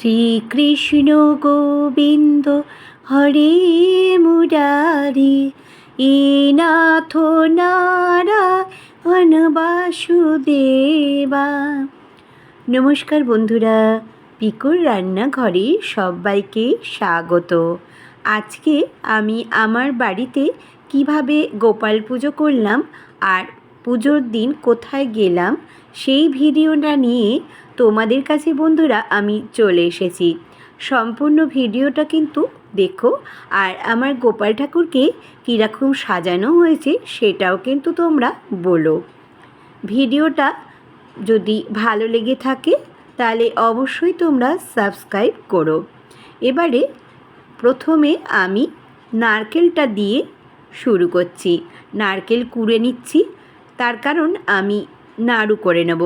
শ্রীকৃষ্ণ গোবিন্দ, হরে মুরারি। এ নাথ নারায়ণ বাসুদেবা। নমস্কার বন্ধুরা, পিকুর রান্নাঘরে সবাইকে স্বাগত। আজকে আমি আমার বাড়িতে কীভাবে গোপাল পুজো করলাম আর পুজোর দিন কোথায় গেলাম, সেই ভিডিওটা নিয়ে তোমাদের কাছে বন্ধুরা আমি চলে এসেছি। সম্পূর্ণ ভিডিওটা কিন্তু দেখো, আর আমার গোপাল ঠাকুরকে কীরকম সাজানো হয়েছে সেটাও কিন্তু তোমরা বলো। ভিডিওটা যদি ভালো লেগে থাকে, তাহলে অবশ্যই তোমরা সাবস্ক্রাইব করো। এবারে প্রথমে আমি নারকেলটা দিয়ে শুরু করছি। নারকেল কুড়ে নিচ্ছি তার কারণ আমি নাড়ু করে নেব।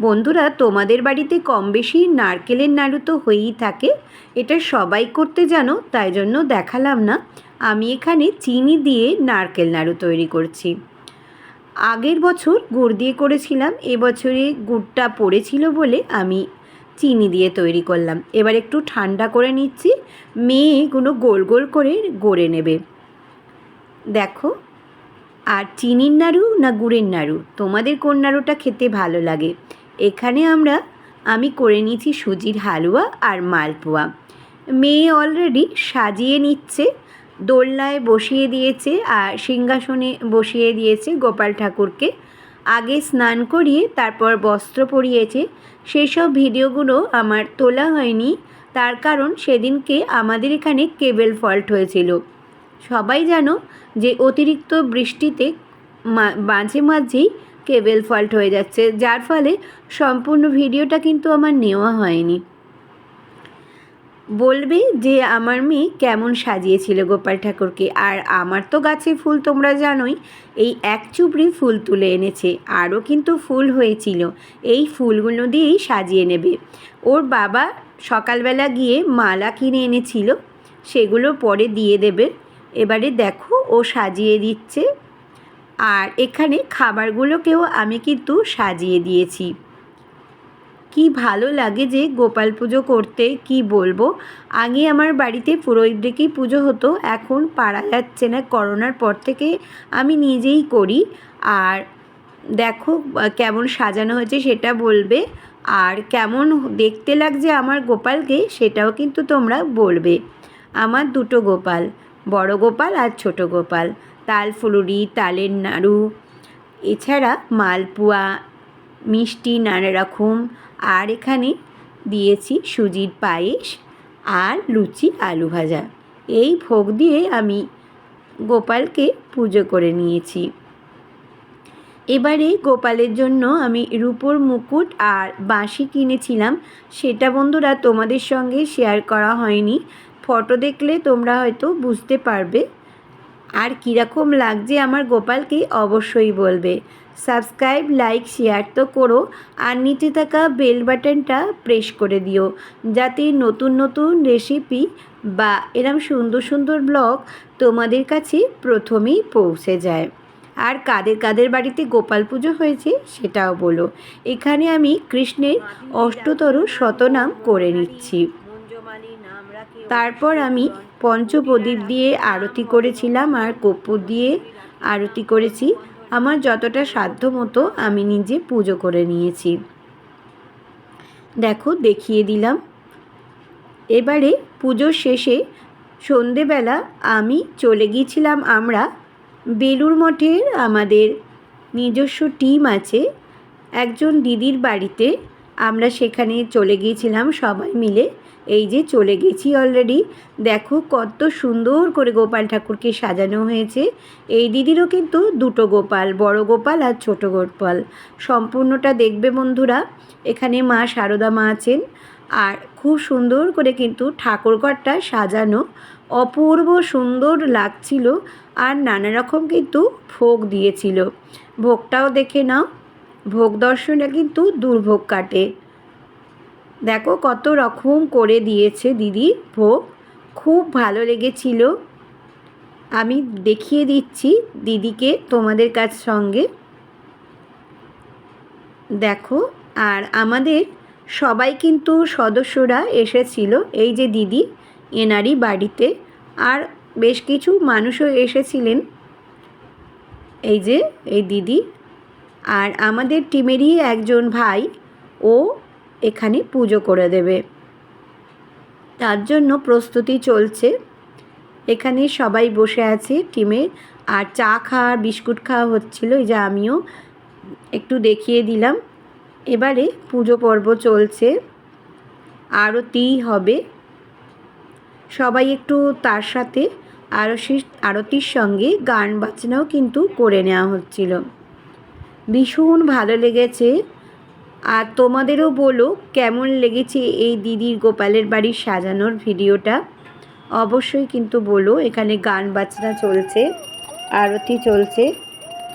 বন্ধুরা, তোমাদের বাড়িতে কম বেশি নারকেলের নাড়ু তো হয়েই থাকে। এটা সবাই করতে জানো, তাই জন্য দেখালাম না। আমি এখানে চিনি দিয়ে নারকেল নাড়ু তৈরি করছি। আগের বছর গুড় দিয়ে করেছিলাম এবছরে গুড়টা পড়েছিল বলে আমি চিনি দিয়ে তৈরি করলাম। এবার একটু ঠান্ডা করে নিচ্ছি মেয়েগুলো গোল গোল করে গড়ে নেবে। দেখো আর চিনির নাড়ু না গুড়ের নাড়ু? তোমাদের কোন নাড়ুটা খেতে ভালো লাগে? এখানে আমরা, আমি করে নিয়েছি সুজির হালুয়া আর মালপোয়া। মেয়ে অলরেডি সাজিয়ে নিচ্ছে, দোলনায় বসিয়ে দিয়েছে আর সিংহাসনে বসিয়ে দিয়েছে গোপাল ঠাকুরকে। আগে স্নান করিয়ে তারপর বস্ত্র পরিয়েছে। সেসব ভিডিওগুলো আমার তোলা হয়নি, তার কারণ সেদিনকে আমাদের এখানে কেবেল ফল্ট হয়েছিল। সবাই জানো যে অতিরিক্ত বৃষ্টিতে মাঝে মাঝেই কেবেল ফল্ট হয়ে যাচ্ছে, যার ফলে সম্পূর্ণ ভিডিওটা কিন্তু আমার নেওয়া হয়নি। বলবে যে আমার মেয়ে কেমন সাজিয়েছিল গোপাল ঠাকুরকে, আর আমার তো গাছে ফুল তোমরা জানোই, এই এক চুবড়ি ফুল তুলে এনেছে, আরও কিন্তু ফুল হয়েছিল, এই ফুলগুলো দিয়েই সাজিয়ে নেবে। ওর বাবা সকালবেলা গিয়ে মালা কিনে এনেছিল, সেগুলো পরে দিয়ে দেবে। এবারে দেখো, ও সাজিয়ে দিচ্ছে। আর এখানে খাবারগুলোকেও আমি কিন্তু সাজিয়ে দিয়েছি। কি ভালো লাগে যে গোপাল পুজো করতে, কি বলব? আগে আমার বাড়িতে পুরোহিতদেরকেই পুজো হতো, এখন পারা যাচ্ছে না, করোনার পর থেকে আমি নিজেই করি। আর দেখো কেমন সাজানো হয়েছে সেটা বলবে। আর কেমন দেখতে লাগছে আমার গোপালকে, সেটাও কিন্তু তোমরা বলবে। আমার দুটো গোপাল। বড় গোপাল আর ছোট গোপাল। তাল ফুলুরি, তালের নাড়ু, এছাড়া মালপোয়া, মিষ্টি নানা রকম। আর এখানে দিয়েছি সুজির পায়েস আর লুচি আলু ভাজা। এই ভোগ দিয়ে আমি গোপালকে পুজো করে নিয়েছি। এবারে গোপালের জন্য আমি রূপোর মুকুট আর বাঁশি কিনেছিলাম। সেটা বন্ধুরা তোমাদের সঙ্গে শেয়ার করা হয়নি। ফটো দেখলে তোমরা হয়তো বুঝতে পারবে। আর কীরকম লাগছে আমার গোপালকে অবশ্যই বলবে। সাবস্ক্রাইব লাইক শেয়ার তো করো। আর নিচে থাকা বেল বাটনটা প্রেস করে দিও। যাতে নতুন নতুন রেসিপি বা এরম সুন্দর সুন্দর ব্লগ তোমাদের কাছে প্রথমেই পৌঁছে যায়। আর কাদের কাদের বাড়িতে গোপাল পুজো হয়েছে সেটাও বলো। এখানে আমি কৃষ্ণের অষ্টতর শতনাম করে নিচ্ছি। তারপর আমি পঞ্চপ্রদীপ দিয়ে আরতি করেছিলাম আর কর্পূর দিয়ে আরতি করেছি। আমার যতটা সাধ্য মতো আমি নিজে পুজো করে নিয়েছি। দেখো, দেখিয়ে দিলাম। এবারে পুজোর শেষে সন্ধেবেলা আমি চলে গিয়েছিলাম আমরা বেলুর মঠের আমাদের নিজস্ব টিম আছে। একজন দিদির বাড়িতে আমরা সেখানে চলে গিয়েছিলাম সবাই মিলে। এই যে চলে গেছি অলরেডি দেখো কত সুন্দর করে গোপাল ঠাকুরকে সাজানো হয়েছে। এই দিদিরও কিন্তু দুটো গোপাল, বড় গোপাল আর ছোট গোপাল। সম্পূর্ণটা দেখবে বন্ধুরা। এখানে মা শারদা মা আছেন। আর খুব সুন্দর করে কিন্তু ঠাকুরঘরটা সাজানো, অপূর্ব সুন্দর লাগছিল আর নানা রকম কিন্তু ভোগ দিয়েছিল। ভোগটাও দেখে নাও, ভোগ দর্শনে কিন্তু দুর্ভোগ কাটে। দেখো কত রকম করে দিয়েছে দিদি ভোগ, খুব ভালো লেগেছিল। আমি দেখিয়ে দিচ্ছি দিদিকে তোমাদের কাছ সঙ্গে। দেখো, আর আমাদের সবাই কিন্তু সদস্যরা এসেছিল। এই যে দিদি, এনারই বাড়িতে। আর বেশ কিছু মানুষও এসেছিলেন। এই যে, এই দিদি। আর আমাদের টিমেরই একজন ভাই, ও এখানে পুজো করে দেবে। তার জন্য প্রস্তুতি চলছে। এখানে সবাই বসে আছে টিমে। আর চা খাওয়া, বিস্কুট খাওয়া হচ্ছিল, এই যে আমিও একটু দেখিয়ে দিলাম। এবারে পুজো পর্ব চলছে। আরতি হবে। সবাই একটু তার সাথে আরতি আরতির সঙ্গে গান বাজনাও কিন্তু করে নেওয়া হচ্ছিল। ভীষণ ভালো লেগেছে। আর তোমাদেরও বলো, কেমন লেগেছে এই দিদির গোপালের বাড়ির সাজানোর ভিডিওটা? অবশ্যই কিন্তু বলো, এখানে গান বাজনা চলছে, আরতি চলছে।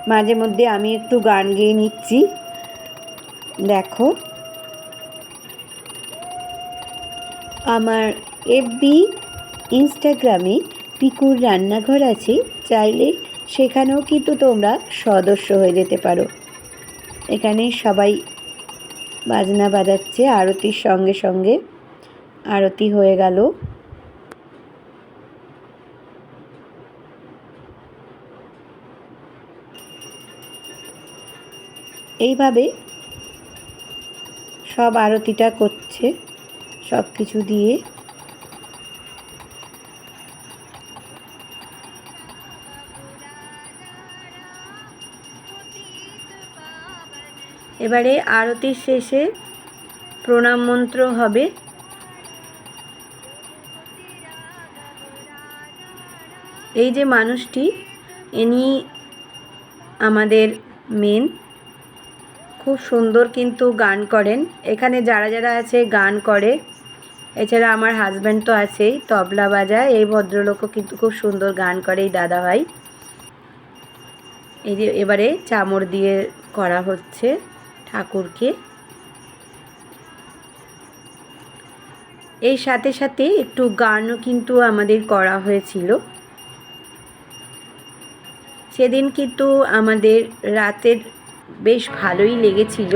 মাঝে মধ্যে আমি একটু গান গেয়ে নিচ্ছি। দেখো। আমার এফবি ইনস্টাগ্রামে পিকুর রান্নাঘর আছে, চাইলে সেখানেও কিন্তু তোমরা সদস্য হয়ে যেতে পারো। এখানে সবাই বাজনা বাজাচ্ছে, আরতির সঙ্গে সঙ্গে আরতি হয়ে গেল। এইভাবে সব আরতিটা করছে, সব কিছু দিয়ে। এবারে আরতির শেষে প্রণাম মন্ত্র হবে। এই যে মানুষটি, ইনি আমাদের মেন খুব সুন্দর কিন্তু গান করেন। এখানে যারা যারা আছে গান করে, এছাড়া আমার হাজব্যান্ড তো আছেই, তবলা বাজায়। এই ভদ্রলোকও কিন্তু খুব সুন্দর গান করে এই দাদাভাই। এই যে এবারে চামড় দিয়ে করা হচ্ছে ঠাকুরকে। এই সাথে সাথে একটু গানও কিন্তু আমাদের করা হয়েছিল। সেদিন কিন্তু আমাদের রাতের বেশ ভালোই লেগেছিল।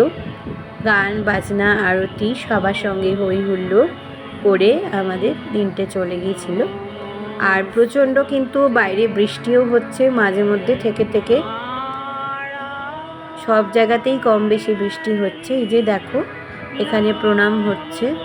গান, বাজনা, আরতি সবার সঙ্গে হই হুল্লোড় করে আমাদের দিনটা চলে গিয়েছিল। আর প্রচণ্ড কিন্তু বাইরে বৃষ্টিও হচ্ছে মাঝে মধ্যে থেকে থেকে। সব জায়গাতেই কম বেশি বৃষ্টি হচ্ছে। এই যে দেখো, এখানে প্রণাম হচ্ছে।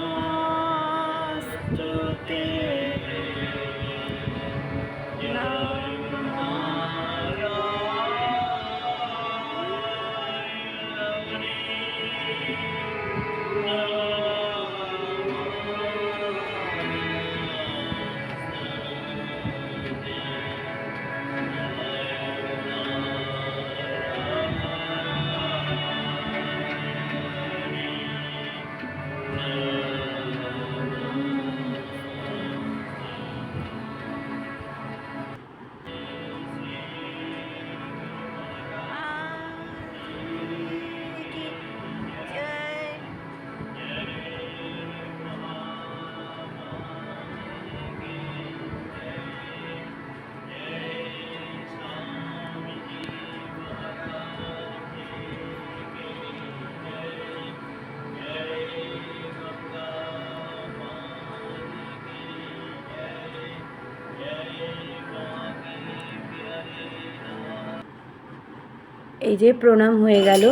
এই যে প্রণাম হয়ে গেল।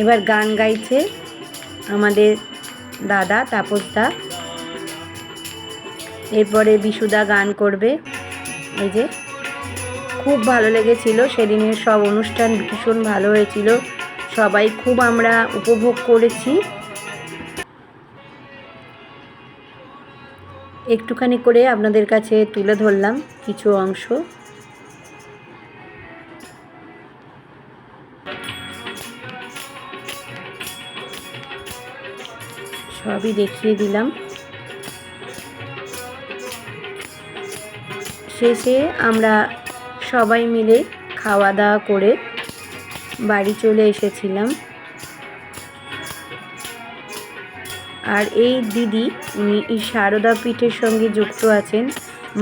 এবার গান গাইছে আমাদের দাদা তাপসদা এরপরে বিশুদা গান করবে। এই যে খুব ভালো লেগেছিল। সেদিনের সব অনুষ্ঠান ভীষণ ভালো হয়েছিল। সবাই খুব আমরা উপভোগ করেছি। একটুখানি করে আপনাদের কাছে তুলে ধরলাম কিছু অংশ। সবই দেখিয়ে দিলাম। শেষে আমরা সবাই মিলে খাওয়া দাওয়া করে বাড়ি চলে এসেছিলাম। আর এই দিদি, উনি সারদা পীঠের সঙ্গে যুক্ত আছেন।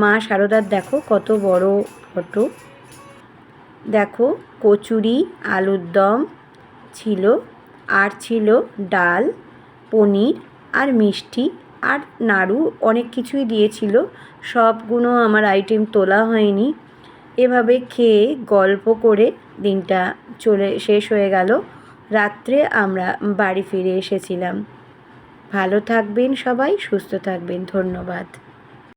মা সারদার দেখো কত বড় ফটো। দেখো কচুরি, আলুর দম ছিল, আর ছিল ডাল। পনির আর মিষ্টি আর নাড়ু অনেক কিছুই দিয়েছিল। সবগুলো আমার আইটেম তোলা হয়নি। এভাবে খেয়ে গল্প করে দিনটা চলে, শেষ হয়ে গেল। রাত্রে আমরা বাড়ি ফিরে এসেছিলাম। ভালো থাকবেন সবাই, সুস্থ থাকবেন। ধন্যবাদ।